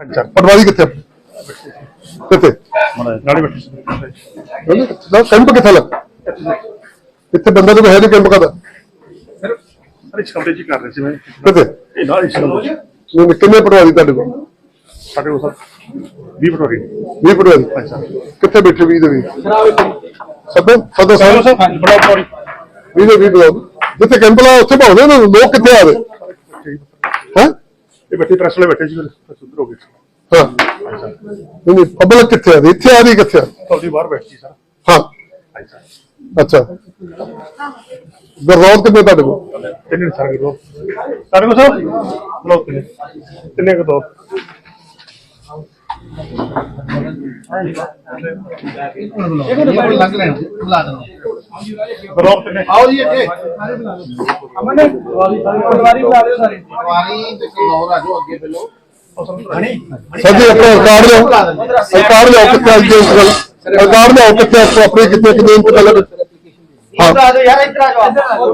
ਅੱਛਾ ਪਟਵਾਰੀ ਕਿੱਥੇ ਕਿੱਥੇ? ਨਾਲੇ ਬੈਠੇ ਕਿੱਥੇ ਕੈਂਪ ਕਿੱਥੇ ਲੱਗ? ਇੱਥੇ ਬੰਦਾ ਤਾਂ ਹੈ ਨਹੀਂ ਕੈਂਪ ਕਦਾ ਅਰੇ ਇਸ ਕਮਰੇ 'ਚ ਹੀ ਕਰ ਰਹੇ ਸੀ ਮੈਂ। ਕਿੱਥੇ? ਇਹ ਨਾਲ ਇਸ ਨਹੀਂ, ਕਿੰਨੇ ਪਟਵਾਰੀ ਤੁਹਾਡੇ ਕੋਲ? ਸਾਡੇ ਕੋਲ ਸਰ 20 ਪਟਵਾਰੀ। 20 ਪਟਵਾਰੀ? ਅੱਛਾ। ਕਿੱਥੇ ਬੈਠੇ 20 ਦੇ 20 ਸਭੇ ਸਦਾ ਸਰ? ਸਾਹਿਬ ਸਰ ਬੜਾ ਪਟਵਾਰੀ। 20 ਦੇ 20 ਬੁਲਾਓ ਜਿੱਥੇ ਕੈਂਪ ਲਾਇਆ ਉੱਥੇ ਭਾਉਂਦੇ ਨੇ। ਲੋਕ ਕਿੱਥੇ ਆ ਰਹੇ? ਹੈ? ਇਹ ਬੈਠੇ ਪ੍ਰੈਸ ਵਾਲੇ ਬੈਠੇ ਸੀ ਫਿਰ ਸੁਧਰ ਹੋ ਗਏ। ਹਾਂ। ਨਹੀਂ ਨਹੀਂ ਪਬਲਿਕ ਕਿੱਥੇ ਆ? ਰਹੀ ਇੱਥੇ ਆ ਰਹੀ ਕਿੱਥੇ ਆ? ਤੁਹਾਡੀ ਬਾਹਰ ਬੈਠੀ ਸਰ। ਹਾਂ। ਅੱਛਾ। ਅੱਛਾ ਗਰੌਦ ਕਿੰਨੇ ਤੁਹਾਡੇ ਕੋਲ? ਤਿੰਨੇ ਸਰ ਕਰੋ ਕੋਲ ਸਰ? ਲੋ ਤਿੰਨੇ। ਤਿੰਨੇ ਕੋ ਦੋ ਕਰੋ ਤਿੰਨੇ ਆਓ ਜੀ ਅੱਗੇ ਅਮਨ ਪਟਵਾਰੀ ਬੁਲਾ ਦਿਓ ਸਾਰੇ ਵਾਰੀ ਤੇ ਕਲੌਰ ਆ ਜਾਓ ਅੱਗੇ ਪਹਿਲੋ ਸਰ ਜੀ ਆਪਣਾ ਕਾਰਡ ਲਿਆਓ ਕਾਰਡ ਲਿਆਓ ਕਿੱਥੇ ਆ ਇਸ ਗੱਲ ਕਾਰਡ ਲਿਆਓ ਕਿੱਥੇ ਆ, ਆਪਣੇ ਕਿੱਥੇ ਕਿੰਨੇ ਇੰਚ ਕਲਰ ਹਾਂ ਆ ਜਾਓ ਯਾਰ ਇੱਧਰ ਆ ਜਾਓ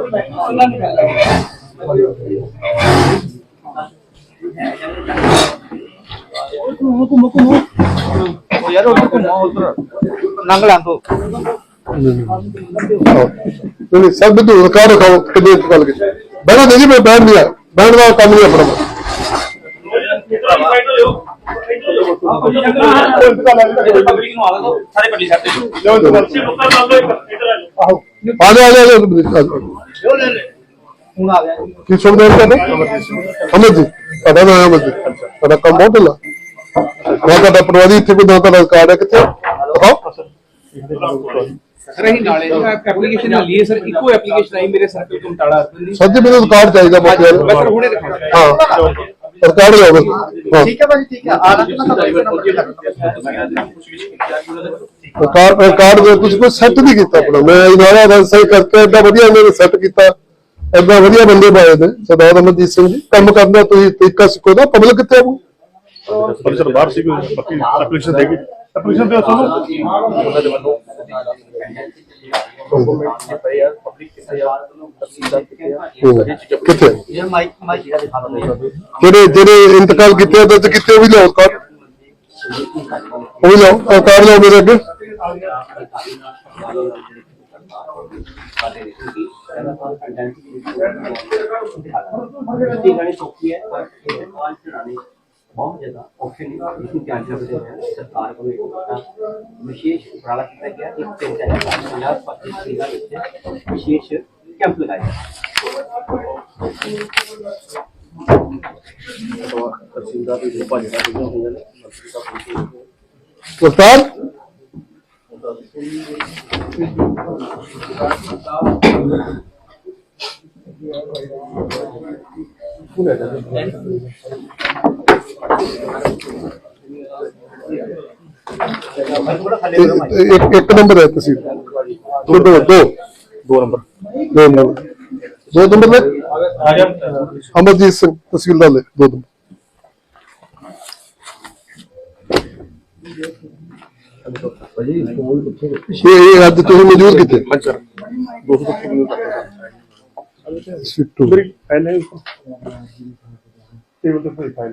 ਉਹ ਯਾਰ ਉੱਧਰ ਘੁੰਮੋ ਉੱਧਰ ਲੰਘ ਲਾਂ ਤੋਂ ਨਹੀਂ ਸਭ ਨੂੰ ਕਾਰਡ ਦਿਖਾਓ ਕਿੰਨੇ ਇੰਚ ਕਲਰ ਕਿੱਥੇ ਨਹੀਂ ਜੀ ਮੈਂ ਬੈਠ ਨਹੀਂ ਆ। ਬੈਠ ਦਾ ਕੰਮ ਨਹੀਂ ਆਪਣਾ। ਆ ਜਾ ਆ ਜਾ, ਕੀ ਸੁਣਦੇ ਹੋ ਤੁਹਾਡੇ? ਅਮਰ ਜੀ। ਤੁਹਾਡਾ ਨਾਮ ਅਮਰ ਜੀ ਤੁਹਾਡਾ ਕੰਮ ਬਹੁਤ ਢਿੱਲਾ। ਮੈਂ ਤੁਹਾਡਾ ਪਟਵਾਰੀ ਇੱਥੇ ਕੋਈ ਨਾ ਤੁਹਾਡਾ ਕਾਰਡ ਹੈ ਕਿੱਥੇ? ਦਿਖਾਓ ਸਰ ਅਸੀਂ ਨਾਲੇ ਦੀ ਐਪਲੀਕੇਸ਼ਨ ਨਾਲ ਲਈ ਸਰ ਇੱਕੋ ਐਪਲੀਕੇਸ਼ਨ ਆਈ ਮੇਰੇ ਸਰਕਲ ਕਮਟਾਲਾ ਅਰਬਨ ਦੀ ਸਰ ਜੀ ਮੈਨੂੰ ਕਾਰਡ ਚਾਹੀਦਾ ਮੈਂ ਵਾਲਾ ਸਰ ਹੁਣੇ ਹਾਂ। ਰਿਕਾਰਡ ਹਾਂ ਠੀਕ ਹੈ ਭਾਜੀ ਠੀਕ ਹੈ। ਆ ਰਹਾ ਮੈਂ ਕਾਰ ਕਾਰਡ ਦੇ ਤੁਸੀਂ ਕੋਈ ਸੈੱਟ ਨਹੀਂ ਕੀਤਾ ਆਪਣਾ। ਮੈਂ ਇਨਾਰਾ ਦਾ ਸਹੀ ਕਰਕੇ ਐਡਾ ਵਧੀਆ ਇਹਨਾਂ ਨੇ ਸੈੱਟ ਕੀਤਾ। ਐਡਾ ਵਧੀਆ ਬੰਦੇ ਪਾਏ ਨੇ। ਸਰਦਾਰ ਅਮਰਜੀਤ ਸਿੰਘ ਜੀ ਕੰਮ ਕਰਦਾ ਤੁਸੀਂ ਤਰੀਕਾ ਸਿੱਖੋ ਦਾ ਪਬਲਿਕ ਕਿੱਥੇ ਆਉ ਪਰ ਸਰ ਬਾਹਰ ਸੀ ਕੋਈ? ਬਾਕੀ ਐਪਲੀਕੇਸ਼ਨ ਦੇ ਗਈ ਐਪਲੀਕੇਸ਼ਨ ਦੇ ਸਾਨੂੰ ਕਿੱਥੇ? ਇਹ ਮਾਈਕ ਮਾਈਕ ਜਿਹੜਾ ਦਿਖਾ ਦੋ ਜਿਹੜੇ ਜਿਹੜੇ ਇੰਤਕਾਲ ਕੀਤੇ ਉਹਦੇ ਕਿੱਥੇ? ਉਹ ਵੀ ਲਿਆਓ ਕਾਰਡ ਉਹ ਵੀ ਲਿਆਓ। ਆਹ ਕਾਰਡ ਲਿਆਓ ਮੇਰੇ ਅੱਗੇ। ਬਹੁਤ ਜ਼ਿਆਦਾ ਆਪਸ਼ਨ ਹੈ ਇਸ ਨੂੰ ਧਿਆਨ ਰੱਖਦੇ ਹੋਏ ਸਰਕਾਰ ਵੱਲੋਂ ਇੱਕ ਵਿਸ਼ੇਸ਼ ਉਪਰਾਲਾ ਕੀਤਾ ਗਿਆ। ਇੱਕ ਪੰਚਾਇਤ ਦਾ ਪੰਜਾਬ ਪੱਤੀ ਸੀਗਾ ਵਿੱਚ ਵਿਸ਼ੇਸ਼ ਕੈਂਪ ਲਗਾਇਆ ਤਹਿਸੀਲਦਾਰ ਦੇ ਦਾ ਪੁੱਛੀ ਇੱਕ ਇੱਕ ਨੰਬਰ ਹੈ ਤੁਸੀਂ। ਦੋ ਦੋ। ਦੋ ਨੰਬਰ। ਦੋ ਨੰਬਰ। ਦੋ ਨੰਬਰ ਲੈ ਅਮਰਜੀਤ ਸਿੰਘ ਤਹਿਸੀਲਦਾਰ ਲੈ ਦੋ ਨੰਬਰ। ਇਹ ਇਹ ਅੱਜ ਤੁਸੀਂ ਮੌਜੂਦ ਹਾਂਜੀ ਸਰ 200 ਤੱਕ ਸਿੱਟੂ। ਮੇਰੀ ਫਾਈਲ ਹੈ ਟੇਬਲ ਤੇ ਫਾਈਲ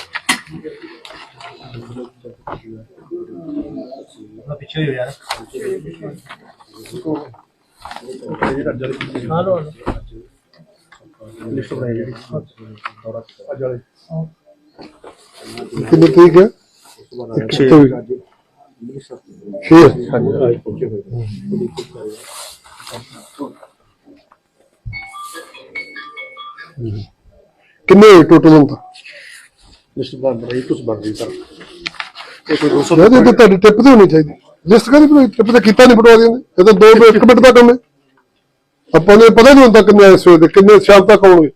ਪਿੱਛੇ ਹੋ ਯਾਰ ਜਿਹੜਾ ਜਦ ਲਿਸਟ ਬਣਾਈ ਜਿਹੜੀ ਅੱਜ ਵਾਲੇ ਕਿੰਨੀ ਤਰੀਕ ਹੈ ਛੇ। ਛੇ ਹਾਂਜੀ ਪਹੁੰਚੇ ਹੋਏ ਕਿੰਨੇ ਟੋਟਲ ਹੁਣ ਲਿਸਟ ਬਣ ਰਹੀ ਕੁਝ ਬਣ ਰਹੀ ਸਰ ਇਹ ਕੋਈ 200 ਯਾਰ ਇਹ ਤਾਂ ਤੁਹਾਡੀ ਟਿਪ ਤੇ ਹੋਣੀ ਚਾਹੀਦੀ। ਲਿਸਟ ਕਰੀ ਕੋਈ ਟਿਪ ਤੇ ਕੀਤਾ ਨਹੀਂ ਪਟਵਾ ਦਿੰਦੇ ਇਹ ਤਾਂ ਦੋ ਇੱਕ ਮਿੰਟ ਦਾ ਕੰਮ ਹੈ ਆਪਾਂ ਨੂੰ ਪਤਾ ਨਹੀਂ ਹੁੰਦਾ ਕਿੰਨੇ ਇਸ ਵੇਲੇ ਕਿੰਨੇ ਸ਼ਾਮ ਤੱਕ ਆਉਣਗੇ।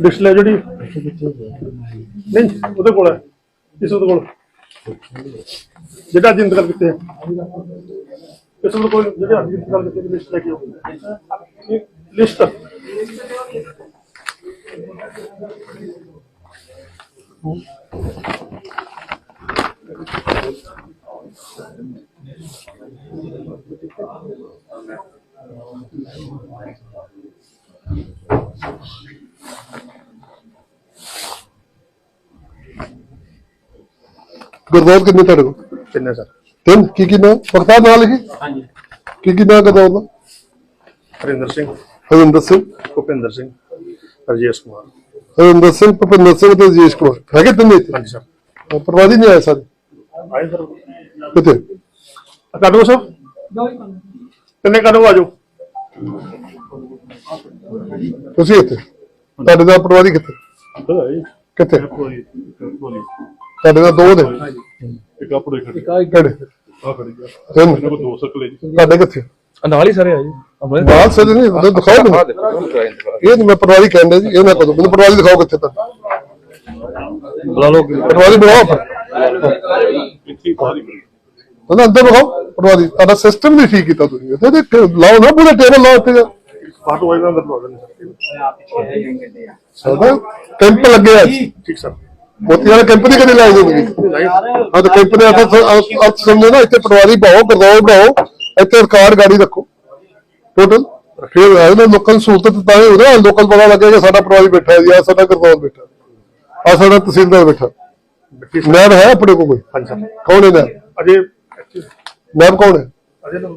ਡਿਸਪਲੇ ਜਿਹੜੀ ਨਹੀਂ ਉਹਦੇ ਕੋਲ ਹੈ। ਇਸ ਉਹਦੇ ਕੋਲ। ਜਿਹੜਾ ਇੰਤਕਾਲ ਕੀਤੇ ਆ। ਇਸ ਉਹਦੇ ਕੋਲ ਜਿਹੜੇ ਇੰਤਕਾਲ ਕੀਤੇ ਲਿਸਟ ਲੈ ਕੇ ਆਓ। ਲਿਸਟ। ਗੁਰਦੌਰ ਕਿੰਨੇ ਤੁਹਾਡੇ ਕੋਲ? ਕਿੰਨੇ ਸਰ। ਤਿੰਨ? ਕੀ ਕੀ ਨਾਮ ਬਖਤਾਰ ਨਾਲ ਲਿਖੀ ਹਾਂਜੀ। ਕੀ ਕੀ ਨਾਮ ਗੁਰਦੌਰ ਦਾ? ਹਰਿੰਦਰ ਸਿੰਘ। ਹਰਿੰਦਰ ਸਿੰਘ। ਭੁਪਿੰਦਰ ਸਿੰਘ। ਰਜੇਸ਼ ਕੁਮਾਰ। ਹਰਿੰਦਰ ਸਿੰਘ ਭੁਪਿੰਦਰ ਸਿੰਘ ਤੇ ਜੀਸ਼ ਕੁਮਾਰ। ਹੈਗੇ ਤਿੰਨੇ ਇੱਥੇ? ਹਾਂਜੀ ਸਰ। ਪ੍ਰਵਾਦੀ ਨਹੀਂ ਆਏ ਸਾਰੇ ਆਏ ਸਰ। ਕਿੱਥੇ? ਕਰ ਦੋ ਸਰ? ਕਿੰਨੇ ਕਰ ਦੋ ਆਜੋ ਤੁਸੀਂ ਇੱਥੇ? ਤੁਹਾਡੇ ਦਾ ਪ੍ਰਵਾਦੀ ਕਿੱਥੇ? ਕਿੱਥੇ? ਤੁਹਾਡੇ ਦਾ ਦੋ ਨੇ? ਇੱਕ ਆਪੜੇ ਖੜੀ ਕਿਹੜੇ? ਆ ਖੜੀ ਆ ਤਿੰਨ। ਇਹਨਾਂ ਕੋਲ ਦੋ ਸਰਕਲ ਹੈ ਜੀ। ਤੁਹਾਡੇ ਕਿੱਥੇ? ਨਾਲ ਹੀ ਸਾਰੇ ਆ ਜੀ। ਆਪਣੇ ਬਾਤ ਸਦ ਨਹੀਂ ਉਹਨੂੰ ਦਿਖਾਓ ਮੈਨੂੰ। ਇਹ ਤਾਂ ਮੈਂ ਪਟਵਾਰੀ ਕਹਿੰਦਾ ਜੀ ਇਹ ਨਾ ਕਦੋਂ ਮੈਨੂੰ ਪਟਵਾਰੀ ਦਿਖਾਓ ਕਿੱਥੇ ਤੱਕ। ਬੁਲਾ ਲਓ ਪਟਵਾਰੀ ਬਣਾਓ ਬਾਹਰ ਉਹਨਾਂ ਅੰਦਰ ਦਿਖਾਓ ਪਟਵਾਰੀ। ਤੁਹਾਡਾ ਸਿਸਟਮ ਨਹੀਂ ਠੀਕ ਕੀਤਾ ਤੁਸੀਂ। ਇੱਥੇ ਦੇਖ ਲਾਓ ਨਾ ਪੂਰੇ ਟੇਬਲ ਲਾਓ ਇੱਥੇ ਲਵਾ ਦਿੰਦੇ ਸਰ। ਸਾਡਾ ਕੈਂਪ ਲੱਗਿਆ ਅੱਜ ਠੀਕ ਸਰ। ਮੋਤੀ ਵਾਲਾ ਕੈਂਪ ਨਹੀਂ ਕਦੇ ਲਾਈ ਜਾਂਦੀ ਹਾਂ ਤਾਂ ਕੈਂਪ ਦੇ ਅਰਥ ਅਰਥ ਸਮਝੋ ਨਾ ਇੱਥੇ ਪਟਵਾਰੀ ਪਾਓ ਗਰਦੌਰ ਬਣਾਓ। ਇੱਥੇ ਰਿਕਾਰਡ ਗਾੜੀ ਰੱਖੋ। ਟੋਟਲ ਫਿਰ ਇਹਨਾਂ ਲੋਕਾਂ ਨੂੰ ਸਹੂਲਤ ਤਾਂ ਹੀ ਹੋਣਾ ਲੋਕਾਂ ਨੂੰ ਪਤਾ ਲੱਗੇਗਾ ਸਾਡਾ ਪਟਵਾਰੀ ਬੈਠਾ ਹੈ ਜੀ ਆਹ ਸਾਡਾ ਗਰਦੌਰ ਬੈਠਾ। ਆ ਸਾਡਾ ਤਹਿਸੀਲਦਾਰ ਬੈਠਾ। ਨਾਇਬ ਹੈ ਆਪਣੇ ਕੋਲ ਕੋਈ? ਹਾਂਜੀ ਸਰ। ਕੌਣ ਹੈ ਨਾਇਬ ਅਜੇ ਨਾਇਬ ਕੌਣ ਹੈ? ਅਜੇ ਨਾ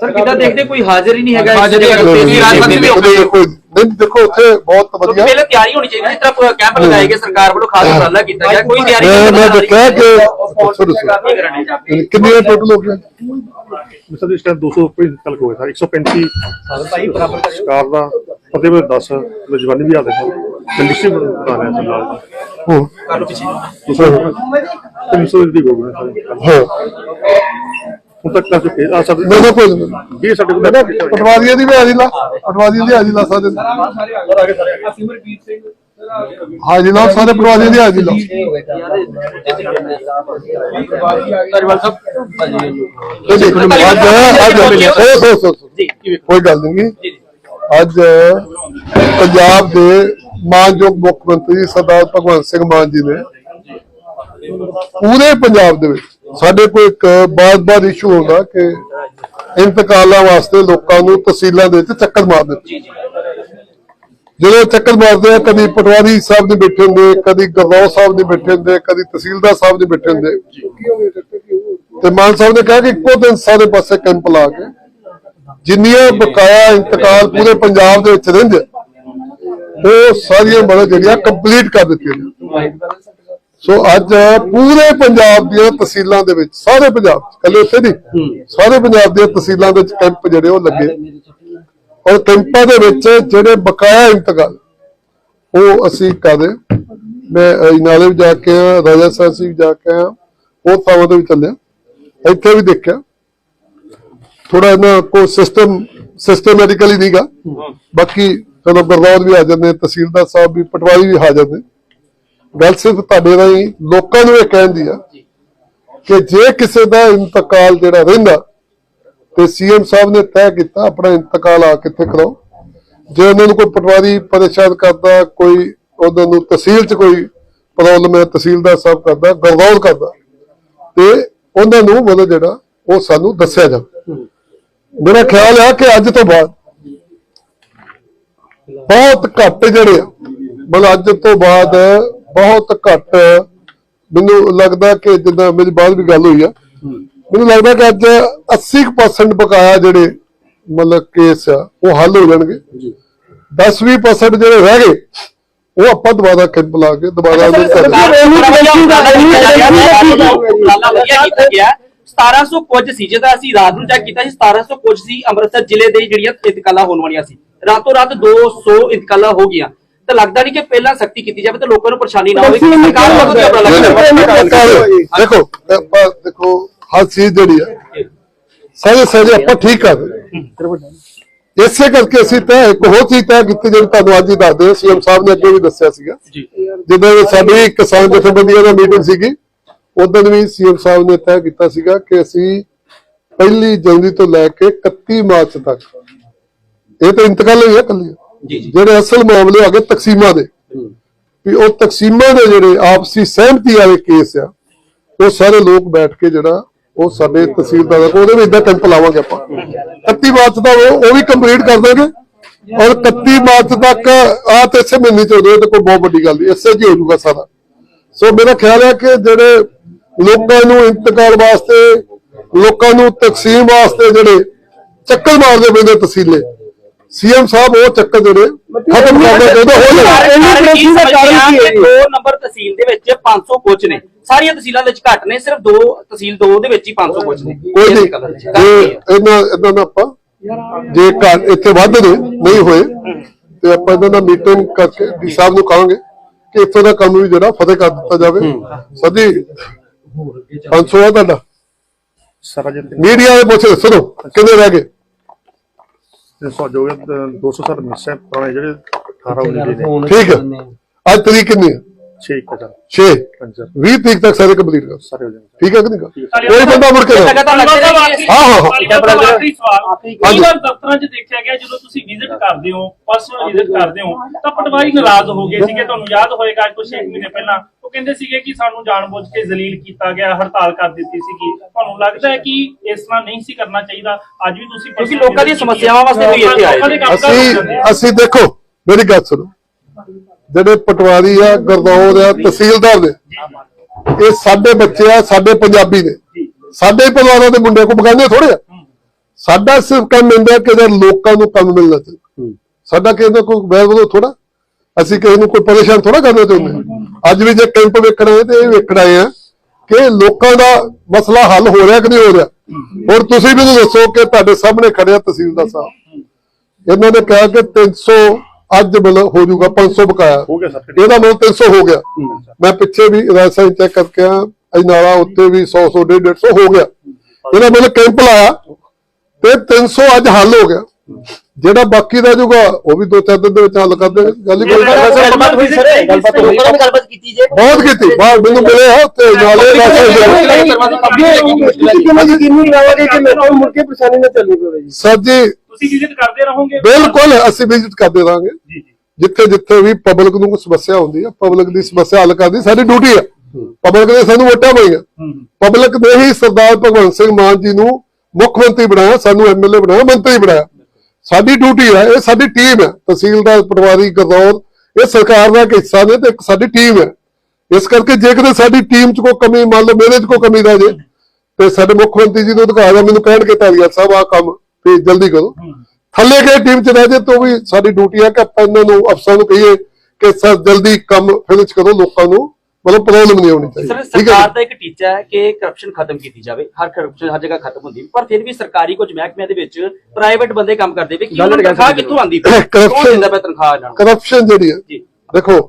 ਸਰ ਕਿੱਦਾਂ ਦੇਖਦੇ? ਕੋਈ ਹਾਜ਼ਰ ਹੀ ਨਹੀਂ ਹੈਗਾ ਹਾਜ਼ਰ ਹੀ ਹੈਗਾ, ਤੇਜ਼ੀ ਰਾਜਪਾਲ ਵੀ ਉਹਦੇ ਕੋਈ- ਨਹੀਂ ਦੇਖੋ ਉੱਥੇ ਬਹੁਤ ਕਿਉਂਕਿ ਵਧੀਆ। ਪਹਿਲੇ ਤਿਆਰੀ ਹੋਣੀ ਚਾਹੀਦੀ ਜਿਸ ਤਰ੍ਹਾਂ ਕੈਂਪ ਲਗਾਏ ਗਏ ਸਰਕਾਰ ਵੱਲੋਂ ਖਾਸ ਉਪਰਾਲਾ ਕੀਤਾ ਗਿਆ ਕੋਈ ਤਿਆਰੀ ਮੈਂ ਮੈਂ ਦੇਖਿਆ ਕਿ ਕਿ ਕਿੰਨੇ ਟੋਟਲ ਹੋ ਗਏ ਸਰ ਇਸ ਟਾਈਮ 200 ਰੁਪਏ ਤੱਕ ਹੋਏ ਸਰ 135 ਸਰਕਾਰ ਦਾ ਫਤਿਹ ਵਿੱਚ 10 ਰਜਵਾਨੀ ਵੀ ਆਦੇ ਸਰ ਕੰਡੀਸ਼ਨ ਬਣਾ ਰਿਹਾ ਸਰ ਨਾਲ। ਹਾਂ। ਕਰ ਲਓ ਪਿੱਛੇ। 300 ਦੀ ਹੋ ਗਏ ਸਰ। ਹਾਂ। ਹੁਣ ਤੱਕ ਕਰ ਚੁੱਕੇ ਆ ਸਰ ਨਹੀਂ ਨਹੀਂ ਕੋਈ ਸਾਡੇ ਕੋਲ ਮੈਂ ਪਟਵਾਰੀਆਂ ਦੀ ਵੀ ਹਾਜ਼ਰੀ ਲਾ ਦੀ ਹਾਜ਼ਰੀ ਲਾ ਸਕਦੇ ਸਿੰਘ ਹਾਜ਼ਰੀ ਲਾ ਸਾਰੇ ਪਟਵਾਰੀਆਂ ਦੀ ਹਾਜ਼ਰੀ ਲਾ। ਧਾਰੀਵਾਲ ਸਾਹਿਬ ਇਹ ਦੇਖੋ ਅੱਜ ਅੱਜ ਸੋ ਸੋ ਸੋ ਜੀ ਕੋਈ ਗੱਲ ਨਹੀਂ। ਅੱਜ ਪੰਜਾਬ ਦੇ ਮਾਨਯੋਗ ਮੁੱਖ ਮੰਤਰੀ ਸਰਦਾਰ ਭਗਵੰਤ ਸਿੰਘ ਮਾਨ ਜੀ ਨੇ ਪੂਰੇ ਪੰਜਾਬ ਦੇ ਵਿੱਚ ਸਾਡੇ ਕੋਲ ਇੱਕ ਬਾਰ-ਬਾਰ ਇਸ਼ੂ ਹੁੰਦਾ ਕਿ ਇੰਤਕਾਲਾਂ ਵਾਸਤੇ ਲੋਕਾਂ ਨੂੰ ਤਹਿਸੀਲਾਂ ਦੇ ਵਿੱਚ ਚੱਕਰ ਮਾਰ ਦਿੱਤੇ। ਜਦੋਂ ਚੱਕਰ ਮਾਰਦੇ ਆ ਕਦੀ ਪਟਵਾਰੀ ਸਾਹਿਬ ਨਹੀਂ ਬੈਠੇ ਹੁੰਦੇ ਕਦੀ ਗਰਦੌਰ ਸਾਹਿਬ ਨਹੀਂ ਬੈਠੇ ਹੁੰਦੇ ਕਦੀ ਤਹਿਸੀਲਦਾਰ ਸਾਹਿਬ ਨਹੀਂ ਬੈਠੇ ਹੁੰਦੇ। ਤੇ ਮਾਨ ਸਾਹਿਬ ਨੇ ਕਿਹਾ ਕਿ ਇੱਕੋ ਦਿਨ ਸਾਰੇ ਪਾਸੇ ਕੈਂਪ ਲਾ ਕੇ ਜਿੰਨੀਆਂ ਬਕਾਇਆ ਇੰਤਕਾਲ ਪੂਰੇ ਪੰਜਾਬ ਦੇ ਵਿੱਚ ਰਹਿੰਦੇ ਉਹ ਸਾਰੀਆਂ ਮਤਲਬ ਜਿਹੜੀਆਂ ਕੰਪਲੀਟ ਕਰ ਦਿੱਤੀਆਂ। ਸੋ ਅੱਜ ਪੂਰੇ ਪੰਜਾਬ ਦੀਆਂ ਤਹਿਸੀਲਾਂ ਦੇ ਵਿੱਚ ਸਾਰੇ ਪੰਜਾਬ 'ਚ, ਇਕੱਲੇ ਉੱਥੇ ਨਹੀਂ ਸਾਰੇ ਪੰਜਾਬ ਦੀਆਂ ਤਹਿਸੀਲਾਂ ਦੇ ਵਿੱਚ ਕੈਂਪ ਜਿਹੜੇ ਉਹ ਲੱਗੇ। ਔਰ ਕੈਂਪਾਂ ਦੇ ਵਿੱਚ ਜਿਹੜੇ ਬਕਾਇਆ ਇੰਤਕਾਲ ਉਹ ਅਸੀਂ ਕਰਦੇ ਮੈਂ ਅਹ, ਨਾਲੇ ਵੀ ਜਾ ਕੇ ਆ ਰਾਜਾ ਸਾਹਿਬ ਸੀ ਵੀ ਜਾ ਕੇ ਆ ਉਹ ਥਾਵਾਂ ਤੇ ਵੀ ਚੱਲਿਆ ਇੱਥੇ ਵੀ ਦੇਖਿਆ। ਥੋੜਾ ਇਹਨਾਂ ਕੋ ਸਿਸਟਮ ਸਿਸਟਮੈਟਿਕਲੀ ਨਹੀਂਗਾ ਬਾਕੀ ਚਲੋ ਗਰਦੌਰ ਵੀ ਹਾਜ਼ਰ ਨੇ ਤਹਿਸੀਲਦਾਰ ਸਾਹਿਬ ਵੀ ਪਟਵਾਰੀ ਵੀ ਹਾਜ਼ਰ ਨੇ ਗੱਲ ਸਿਰਫ ਤੁਹਾਡੇ ਰਾਹੀਂ ਲੋਕਾਂ ਨੂੰ ਇਹ ਕਹਿੰਦੀ ਆ ਕਿ ਜੇ ਕਿਸੇ ਦਾ ਇੰਤਕਾਲ ਜਿਹੜਾ ਰਹਿੰਦਾ ਤੇ ਸੀਐਮ ਸਾਹਿਬ ਨੇ ਤੈਅ ਕੀਤਾ ਆਪਣਾ ਇੰਤਕਾਲ ਆ ਕਿੱਥੇ ਕਰਾਓ ਜੇ ਉਹਨਾਂ ਨੂੰ ਕੋਈ ਪਟਵਾਰੀ ਪਰੇਸ਼ਾਨ ਕਰਦਾ ਕੋਈ ਉਹਨਾਂ ਨੂੰ ਤਹਿਸੀਲ 'ਚ ਕੋਈ ਪ੍ਰੋਬਲਮ ਹੈ ਤਹਿਸੀਲਦਾਰ ਸਾਹਿਬ ਕਰਦਾ ਗਰਦੌਰ ਕਰਦਾ ਤੇ ਉਹਨਾਂ ਨੂੰ ਮਤਲਬ ਜਿਹੜਾ ਉਹ ਸਾਨੂੰ ਦੱਸਿਆ ਜਾਵੇ। ਮੇਰਾ ਖਿਆਲ ਹੈ ਕਿ ਅੱਜ ਤੋਂ ਬਾਅਦ ਬਹੁਤ ਘੱਟ ਜਿਹੜੇ ਆ, ਮਤਲਬ ਅੱਜ ਤੋਂ ਬਾਅਦ ਬਹੁਤ ਘੱਟ ਮੈਨੂੰ ਲੱਗਦਾ ਕਿ ਜਿੱਦਾਂ ਮੇਰੀ ਬਾਅਦ ਵੀ ਗੱਲ ਹੋਈ ਆ ਮੈਨੂੰ ਲੱਗਦਾ ਕਿ ਅੱਜ 80% ਬਕਾਇਆ ਜਿਹੜੇ ਮਤਲਬ ਕੇਸ ਆ ਉਹ ਹੱਲ ਹੋ ਜਾਣਗੇ 10-20% ਜਿਹੜੇ ਰਹਿ ਗਏ ਉਹ ਆਪਾਂ ਦੁਬਾਰਾ ਕੈਂਪ ਲਾ ਕੇ ਦੁਬਾਰਾ ਉਹਨੂੰ ਕਰ ਗਿਆ 1700 ਕੁਝ ਸੀ ਜਿਹਦਾ ਅਸੀਂ ਰਾਤ ਨੂੰ ਚੈੱਕ ਕੀਤਾ ਸੀ 1700 ਕੁਝ ਸੀ ਅੰਮ੍ਰਿਤਸਰ ਜ਼ਿਲ੍ਹੇ ਦੇ ਜਿਹੜੀਆਂ ਇੰਤਕਾਲਾਂ ਹੋਣ ਵਾਲੀਆਂ ਸੀ ਰਾਤੋਂ ਰਾਤ 200 ਇੰਤਕਾਲਾਂ ਹੋ ਗਈਆਂ ਤਾਂ ਲੱਗਦਾ ਨਹੀਂ ਕਿ ਪਹਿਲਾਂ ਸਖਤੀ ਕੀਤੀ ਜਾਵੇ ਤਾਂ ਲੋਕਾਂ ਨੂੰ ਪਰੇਸ਼ਾਨੀ ਨਾ ਹੋਵੇ। ਸਰਕਾਰ। ਦੇਖੋ ਦੇਖੋ ਹਰ ਚੀਜ਼ ਜਿਹੜੀ ਆ ਸਾਰੇ ਸਾਰੇ ਆਪਾਂ ਠੀਕ ਕਰ ਇਸੇ ਕਰਕੇ ਅਸੀਂ ਤੈਅ ਇੱਕ ਹੋਰ ਚੀਜ਼ ਤੈਅ ਕੀਤੀ ਜਿਹੜੀ ਤੁਹਾਨੂੰ ਅੱਜ ਹੀ ਦੱਸਦੇ ਸੀਐਮ ਸਾਹਿਬ ਨੇ ਅੱਗੇ ਵੀ ਦੱਸਿਆ ਸੀਗਾ। ਜਦੋਂ ਸਾਡੀ ਕਿਸਾਨ ਜਥੇਬੰਦੀਆਂ ਦੀ ਮੀਟਿੰਗ ਸੀਗੀ ਉਦੋਂ ਵੀ ਸੀਐਮ ਸਾਹਿਬ ਨੇ ਤੈਅ ਕੀਤਾ ਸੀਗਾ ਕਿ ਅਸੀਂ ਪਹਿਲੀ ਜਨਵਰੀ ਤੋਂ ਲੈ ਕੇ 31 ਮਾਰਚ ਤੱਕ ਇਹ ਤਾਂ ਇੰਤਕਾਲ ਹੋਈ ਹੈ ਕੱਲੀ ਜਿਹੜੇ ਅਸਲ ਮਾਮਲੇ ਆ ਗਏ ਤਕਸੀਮਾਂ ਦੇ। ਵੀ ਉਹ ਤਕਸੀਮਾਂ ਦੇ ਜਿਹੜੇ ਆਪਸੀ ਸਹਿਮਤੀ ਵਾਲੇ ਕੇਸ ਆ ਉਹ ਸਾਰੇ ਲੋਕ ਬੈਠ ਕੇ ਜਿਹੜਾ ਉਹ ਸਾਡੇ ਤਹਿਸੀਲਦਾਰ ਕੋਲ ਉਹਦੇ ਵਿੱਚ ਇਦਾਂ ਕੈਂਪ ਲਾਵਾਂਗੇ ਆਪਾਂ। 31 ਮਾਰਚ ਦਾ ਉਹ ਵੀ ਕੰਪਲੀਟ ਕਰ ਦਾਂਗੇ। ਔਰ 31 ਮਾਰਚ ਤੱਕ ਆ ਤੇ ਇਸੇ ਮਹੀਨੇ ਚ ਹੋ ਜਾਏ ਤਾਂ ਕੋਈ ਬਹੁਤ ਵੱਡੀ ਗੱਲ ਨਹੀਂ ਇਸੇ ਹੀ ਹੋ ਜਾਊਗਾ ਸਾਰਾ। ਸੋ ਮੇਰਾ ਖਿਆਲ ਹੈ ਕਿ ਜਿਹੜੇ ਲੋਕਾਂ ਨੂੰ ਇੰਤਕਾਲ ਵਾਸਤੇ ਲੋਕਾਂ ਨੂੰ ਤਕਸੀਮ ਵਾਸਤੇ ਜਿਹੜੇ ਚੱਕਰ ਮਾਰਦੇ ਪੈਂਦੇ ਤਹਿਸੀਲੇ ਸੀਐਮ ਸਾਹਿਬ ਉਹ ਚੱਕਰ ਜਿਹੜੇ ਖਤਮ ਕਰਦੇ ਚਾਹੀਦੇ ਹੋ ਜਾਣ ਕਾਰਨ ਕੀ ਸਮਝਦੇ ਆ ਕਿ ਦੋ ਨੰਬਰ ਤਹਿਸੀਲ ਦੇ ਵਿੱਚ 500 ਕੋਚ ਨੇ। ਸਾਰੀਆਂ ਤਹਿਸੀਲਾਂ ਦੇ ਵਿੱਚ ਘੱਟ ਨੇ ਸਿਰਫ ਦੋ ਤਹਿਸੀਲ ਦੋ ਦੇ ਵਿੱਚ ਹੀ 500 ਕੋਚ ਨੇ। ਕੋਈ ਨਹੀਂ ਦਾ। ਇਹਨਾਂ ਇਹਨਾਂ ਦਾ ਆਪਾਂ ਜੇ ਘਰ ਇੱਥੇ ਵੱਧ ਨੇ ਨਹੀਂ ਹੋਏ ਤੇ ਆਪਾਂ ਇਹਨਾਂ ਦਾ ਮੀਟਿੰਗ ਕਰਕੇ ਡੀ ਸਾਹਿਬ ਨੂੰ ਕਹਾਂਗੇ ਕਿ ਇੱਥੋਂ ਦਾ ਕੰਮ ਵੀ ਜਿਹੜਾ ਫਤਿਹ ਕਰ ਦਿੱਤਾ ਜਾਵੇ। ਸਦੀ 500 ਆ ਤੁਹਾਡਾ। ਮੀਡੀਆ ਦੇ ਪੁੱਛ ਸੁਣੋ ਕਿੰਨੇ ਰਹਿ ਗਏ? 300 ਜੋ 200 ਸਰ ਮਿਸ ਹੈ ਪੁਰਾਣੇ ਜਿਹੜੇ 18 19 ਨੇ। ਠੀਕ ਹੈ। ਅੱਜ ਤਰੀਕ ਕਿੰਨੀ ਹੈ? 6 ਇੱਕ ਸਰ 6 ਪੰਜ ਸਰ। 20 ਤਰੀਕ ਤੱਕ ਸਾਰੇ ਕੰਪਲੀਟ ਕਰ। ਸਾਰੇ ਹੋ ਜਾਣਗੇ। ਠੀਕ ਹੈ ਕਿ ਨਹੀਂ? ਕੋਈ ਬੰਦਾ ਮੁੜ ਕੇ ਨਾ- ਲਗਾਤਾਰ ਲੱਗ ਰਿਹਾ ਕਿ ਹਾਂ ਹਾਂ ਹਾਂ ਆਖਰੀ ਸਵਾਲ। ਹਾਂਜੀ। ਕਈ ਵਾਰ ਦਫ਼ਤਰਾਂ 'ਚ ਦੇਖਿਆ ਗਿਆ ਜਦੋਂ ਤੁਸੀਂ ਵਿਜ਼ਿਟ ਕਰਦੇ ਹੋ ਪਰਸਨਲ ਵਿਜ਼ਿਟ ਕਰਦੇ ਹੋ ਤਾਂ ਪਟਵਾਰੀ ਨਾਰਾਜ਼ ਹੋ ਗਏ ਸੀਗੇ ਤੁਹਾਨੂੰ ਯਾਦ ਹੋਏਗਾ ਕੁਝ ਇੱਕ ਮਹੀਨੇ ਪਹਿਲਾਂ। ਉਹ ਕਹਿੰਦੇ ਸੀਗੇ ਕਿ ਸਾਨੂੰ ਜਾਣਬੁੱਝ ਕੇ ਜ਼ਲੀਲ ਕੀਤਾ ਗਿਆ ਹੜਤਾਲ ਕਰ ਦਿੱਤੀ ਸੀਗੀ। ਤੁਹਾਨੂੰ ਲੱਗਦਾ ਹੈ ਕਿ ਇਸ ਤਰ੍ਹਾਂ ਨਹੀਂ ਸੀ ਕਰਨਾ ਚਾਹੀਦਾ? ਅੱਜ ਵੀ ਤੁਸੀਂ ਕਿਉਂਕਿ ਲੋਕਾਂ ਦੀਆਂ ਸਮੱਸਿਆਵਾਂ ਵਾਸਤੇ ਵੀ ਇੱਥੇ ਆਏ ਅਸੀਂ। ਅਸੀਂ ਦੇਖੋ ਮੇਰੀ ਗੱਲ ਸੁਣੋ। ਜਿਹੜੇ ਪਟਵਾਰੀ ਆ ਗਰਦੌਰ ਆ ਤਹਿਸੀਲਦਾਰ ਨੇ। ਇਹ ਸਾਡੇ ਬੱਚੇ ਆ ਸਾਡੇ ਪੰਜਾਬੀ ਨੇ। ਸਾਡੇ ਹੀ ਪਰਿਵਾਰਾਂ ਦੇ ਮੁੰਡੇ ਕੋ ਬਗਾਨੇ ਥੋੜੇ ਆ। ਸਾਡਾ ਸਿਰਫ ਕੰਮ ਹੁੰਦਾ ਕਿ ਜਦ ਲੋਕਾਂ ਨੂੰ ਕੰਮ ਮਿਲਣਾ ਚਾਹੀਦਾ ਸਾਡਾ ਕਿਸੇ ਦਾ ਕੋਈ ਵੈਰ ਵਿਰੋਧ ਥੋੜਾ ਅਸੀਂ ਕਿਸੇ ਨੂੰ ਕੋਈ ਪਰੇਸ਼ਾਨ ਥੋੜਾ ਕਰਨਾ ਚਾਹੁੰਦੇ ਅੱਜ ਵੀ ਜੇ ਕੈਂਪ ਵੇਖਣਾ ਹੈ ਤੇ ਇਹ ਵੇਖਣਾ ਹੈ ਕਿ ਲੋਕਾਂ ਦਾ ਮਸਲਾ ਹੱਲ ਹੋ ਰਿਹਾ ਕਿ ਨਹੀਂ ਹੋ ਰਿਹਾ। ਹੋਰ ਤੁਸੀਂ ਮੈਨੂੰ ਦੱਸੋ ਕਿ ਤੁਹਾਡੇ ਸਾਹਮਣੇ ਖੜਿਆ ਤਹਿਸੀਲਦਾਰ ਸਾਹਿਬ। ਇਹਨਾਂ ਨੇ ਕਿਹਾ ਕਿ 300 ਅੱਜ ਮਤਲਬ ਹੋ ਜਾਊਗਾ 500 ਬਕਾਇਆ। ਹੋ ਗਿਆ ਸਰ ਇਹਦਾ ਮਤਲਬ 300 ਹੋ ਗਿਆ। ਮੈਂ ਪਿੱਛੇ ਵੀ ਰਾਜਸਾਈ ਚੈੱਕ ਕਰਕੇ ਆ ਅਜਨਾਲਾ ਉੱਤੇ ਵੀ 100 100 150 ਹੋ ਗਿਆ। ਇਹਦਾ ਮਤਲਬ ਕੈਂਪ ਲਾਇਆ ਤੇ 300 ਅੱਜ ਹੱਲ ਹੋ ਗਿਆ। ਜਿਹੜਾ ਬਾਕੀ ਦਾ ਜੂਗਾ ਉਹ ਵੀ ਦੋ ਚਾਰ ਦਿਨ ਦੇ ਵਿੱਚ ਹੱਲ ਕਰ ਦੇ ਗੱਲ ਹੀ ਕੋਈ ਨਹੀਂ। ਗੱਲਬਾਤ ਹੋਈ ਸਰ। ਗੱਲਬਾਤ ਵੀ ਗੱਲਬਾਤ ਕੀਤੀ ਜੇ। ਬਹੁਤ ਕੀਤੀ। ਬਾਹਰ ਮੈਨੂੰ ਮਿਲੇ ਆ ਤੇ ਨਾਲੇ ਯਕੀਨੀ ਲਾਵਾਂਗੇ ਕਿ ਮੇਰੇ ਕੋਲ ਮੁੜ ਕੇ ਪਰੇਸ਼ਾਨੀ ਨਾ ਚੱਲਣੀ ਪਵੇ ਜੀ? ਸਰ ਜੀ ਤੁਸੀਂ ਵਿਜ਼ਿਟ ਕਰਦੇ ਰਹੋਗੇ? ਬਿਲਕੁਲ ਅਸੀਂ ਵਿਜ਼ਿਟ ਕਰਦੇ ਰਹਾਂਗੇ ਜੀ ਜੀ। ਜਿੱਥੇ ਜਿੱਥੇ ਵੀ ਪਬਲਿਕ ਨੂੰ ਕੋਈ ਸਮੱਸਿਆ ਹੁੰਦੀ ਹੈ ਪਬਲਿਕ ਦੀ ਸਮੱਸਿਆ ਹੱਲ ਕਰਨੀ ਸਾਡੀ ਡਿਊਟੀ ਹੈ। ਪਬਲਿਕ ਨੇ ਸਾਨੂੰ ਵੋਟਾਂ ਪਾਈਆਂ। ਪਬਲਿਕ ਨੇ ਹੀ ਸਰਦਾਰ ਭਗਵੰਤ ਸਿੰਘ ਮਾਨ ਜੀ ਨੂੰ ਮੁੱਖ ਮੰਤਰੀ ਬਣਾਇਆ ਸਾਨੂੰ ਐਮਐਲਏ ਬਣਾਇਆ ਮੰਤਰੀ ਬਣਾਇਆ। ਸਾਡੀ ਡਿਊਟੀ ਹੈ ਇਹ ਸਾਡੀ ਟੀਮ ਹੈ ਤਹਿਸੀਲਦਾਰ ਪਟਵਾਰੀ ਗਰਦੌਰ ਇਹ ਸਰਕਾਰ ਦਾ ਹਿੱਸਾ ਨੇ ਤੇ ਸਾਡੀ ਟੀਮ ਹੈ ਇਸ ਕਰਕੇ ਜੇ ਕਿਤੇ ਸਾਡੀ ਟੀਮ 'ਚ ਕੋਈ ਕਮੀ ਮੰਨ ਲਓ ਮੇਰੇ 'ਚ ਕੋਈ ਕਮੀ ਰਹਿ ਜੇ ਤੇ ਸਾਡੇ ਮੁੱਖ ਮੰਤਰੀ ਜੀ ਨੂੰ ਅਧਿਕਾਰ ਹੈ ਮੈਨੂੰ ਕਹਿਣਗੇ ਧਾਰੀਵਾਲ ਸਾਹਿਬ ਆਹ ਕੰਮ। ਤੇ ਜਲਦੀ ਕਰੋ। ਥੱਲੇ ਕੇ ਟੀਮ 'ਚ ਰਹਿ ਜੇ ਤਾਂ ਵੀ ਸਾਡੀ ਡਿਊਟੀ ਹੈ ਕਿ ਆਪਾਂ ਇਹਨਾਂ ਨੂੰ ਅਫਸਰਾਂ ਨੂੰ ਕਹੀਏ ਕਿ ਸਰ ਜਲਦੀ ਕੰਮ ਫਿਨਿਸ਼ ਕਰੋ ਲੋਕਾਂ ਨੂੰ ਮਤਲਬ ਪ੍ਰੋਬਲਮ ਨਹੀਂ ਆਉਣੀ ਚਾਹੀਦੀ। ਸਰਕਾਰ? ਦਾ ਇੱਕ ਟੀਚਾ ਹੈ ਕਿ ਕਰਪਸ਼ਨ ਖਤਮ ਕੀਤੀ ਜਾਵੇ। ਹਰ ਕਰਪਸ਼ਨ ਹਰ ਜਗ੍ਹਾ ਖਤਮ ਹੁੰਦੀ। ਪਰ ਫਿਰ ਵੀ ਸਰਕਾਰੀ ਕੁਝ ਮਹਿਕਮਿਆਂ ਦੇ ਵਿੱਚ ਪ੍ਰਾਈਵੇਟ ਬੰਦੇ ਕੰਮ ਕਰਦੇ ਵੇ ਕੀ ਉਹਨਾਂ ਨੂੰ ਤਨਖਾਹ ਕਿੱਥੋਂ ਆਉਂਦੀ Corruption- ਦਿੰਦਾ ਪਿਆ ਤਨਖਾਹ ਇਹਨਾਂ ਨੂੰ। ਕਰਪਸ਼ਨ ਜਿਹੜੀ ਹੈ ਜੀ। ਦੇਖੋ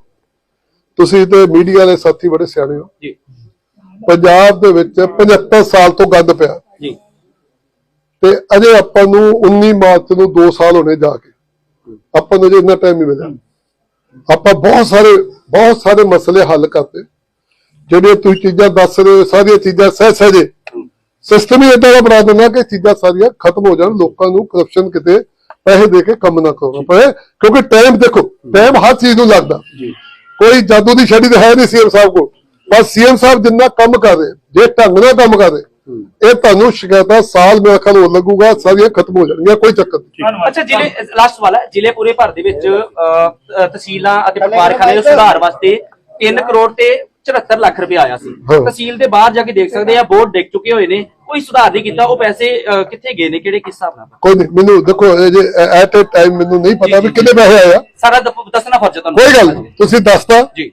ਤੁਸੀਂ ਤੇ ਮੀਡੀਆ ਵਾਲੇ ਸਾਥੀ ਬੜੇ ਸਿਆਣੇ ਹੋ। ਜੀ। ਪੰਜਾਬ ਦੇ ਵਿੱਚ 75 ਸਾਲ ਤੋਂ ਗੰਦ ਪਿਆ। ਤੇ ਅਜੇ ਆਪਾਂ ਨੂੰ 19 ਮਾਰਚ ਨੂੰ 2 ਸਾਲ ਹੋਣੇ ਜਾ ਕੇ। ਆਪਾਂ ਨੂੰ ਜੇ ਇੰਨਾ ਟਾਈਮ ਨਹੀਂ ਮਿਲਿਆ। ਆਪਾਂ ਬਹੁਤ ਸਾਰੇ ਬਹੁਤ ਸਾਰੇ ਮਸਲੇ ਹੱਲ ਕਰਤੇ। ਜਿਹੜੀਆਂ ਤੁਸੀਂ ਚੀਜ਼ਾਂ ਦੱਸ ਰਹੇ ਹੋ ਸਾਰੀਆਂ ਚੀਜ਼ਾਂ ਸਹਿ ਸਹਜੇ ਸਿਸਟਮ ਹੀ ਏਦਾਂ ਦਾ ਬਣਾ ਦੇਣਾ ਕਿ ਚੀਜ਼ਾਂ ਸਾਰੀਆਂ ਖਤਮ ਹੋ ਜਾਣ ਲੋਕਾਂ ਨੂੰ ਕਰਪਸ਼ਨ ਕਿਤੇ ਪੈਸੇ ਦੇ ਕੇ ਕੰਮ ਨਾ ਕਰਨਾ ਪਏ। ਕਿਉਂਕਿ ਟਾਈਮ ਦੇਖੋ ਟਾਈਮ ਹਰ ਚੀਜ਼ ਨੂੰ ਲੱਗਦਾ। ਕੋਈ ਜਾਦੂ ਦੀ ਛੜੀ ਤਾਂ ਹੈ ਨਹੀਂ ਸੀਐਮ ਸਾਹਿਬ ਕੋਲ। ਪਰ ਸੀਐਮ ਸਾਹਿਬ ਜਿੰਨਾ ਕੰਮ ਕਰ ਰਹੇ ਜੇ ਢੰਗ ਨਾਲ ਕੰਮ ਕਰ ਰਹੇ ਇਹ ਤੁਹਾਨੂੰ ਸ਼ਿਕਾਇਤਾਂ ਸਾਲ ਮੇਰਾ ਖਿਆਲ ਹੋਰ ਲੱਗੂਗਾ ਸਾਰੀਆਂ ਖਤਮ ਹੋ ਜਾਣਗੀਆਂ ਕੋਈ ਚੱਕਰ ਨਹੀਂ। ਅੱਛਾ ਜ਼ਿਲ੍ਹੇ ਲਾਸਟ ਸਵਾਲ ਹੈ। ਜ਼ਿਲ੍ਹੇ ਪੂਰੇ ਭਰ ਦੇ ਵਿੱਚ ਤਹਿਸੀਲਾਂ ਅਤੇ ਵਪਾਰਖਾਨੇ ਦੇ ਸੁਧਾਰ ਵਾਸਤੇ 3 ਕਰੋੜ ਤੇ 74 ਲੱਖ ਰੁਪਏ ਆਇਆ ਸੀ। ਤਹਿਸੀਲ ਦੇ ਬਾਹਰ ਜਾ ਕੇ ਦੇਖ ਸਕਦੇ ਆ ਬੋਰਡ ਡਿੱਗ ਚੁੱਕੇ ਹੋਏ ਨੇ। ਕੋਈ ਸੁਧਾਰ ਨਹੀਂ ਕੀਤਾ ਉਹ ਪੈਸੇ ਕਿੱਥੇ ਗਏ ਨੇ ਕਿਹੜੇ ਕਿਸ ਹਿਸਾਬ ਨਾਲ? ਕੋਈ ਨਹੀਂ ਮੈਨੂੰ ਦੇਖੋ ਇਹ ਜੇ ਐਟ ਅ ਟਾਈਮ ਮੈਨੂੰ ਨਹੀਂ ਪਤਾ ਵੀ ਕਿੰਨੇ ਪੈਸੇ ਆਏ ਆ। ਸਾਰਾ ਦੱਸਣਾ ਫਰਜ਼ ਹੈ ਤੁਹਾਨੂੰ। ਕੋਈ ਗੱਲ ਤੁਸੀਂ ਦੱਸਤਾ। ਜੀ।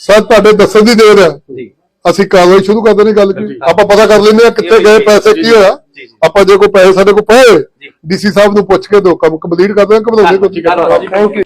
ਸਰ ਤੁਹਾਡੇ ਦੱਸਣ ਦੀ ਦੇਰ ਹੈ। ਜੀ। ਅਸੀਂ ਕਾਰਵਾਈ ਸ਼ੁਰੂ ਕਰ ਦੇਣੀ ਗੱਲ ਕੀ? ਆਪਾਂ ਪਤਾ ਕਰ ਲੈਂਦੇ ਆ ਕਿੱਥੇ ਗਏ ਪੈਸੇ ਕੀ ਹੋਇਆ। ਆਪਾਂ ਜੇ ਕੋਈ ਪੈਸੇ ਸਾਡੇ ਕੋਲ ਪਏ। ਡੀਸੀ ਸਾਹਿਬ ਨੂੰ ਪੁੱਛ ਕੇ ਦੋ ਕੰਮ ਕੰਪਲੀਟ ਕਰ ਦਾਂਗੇ ਘਬਰਾਉਂਦੇ ਕੋਈ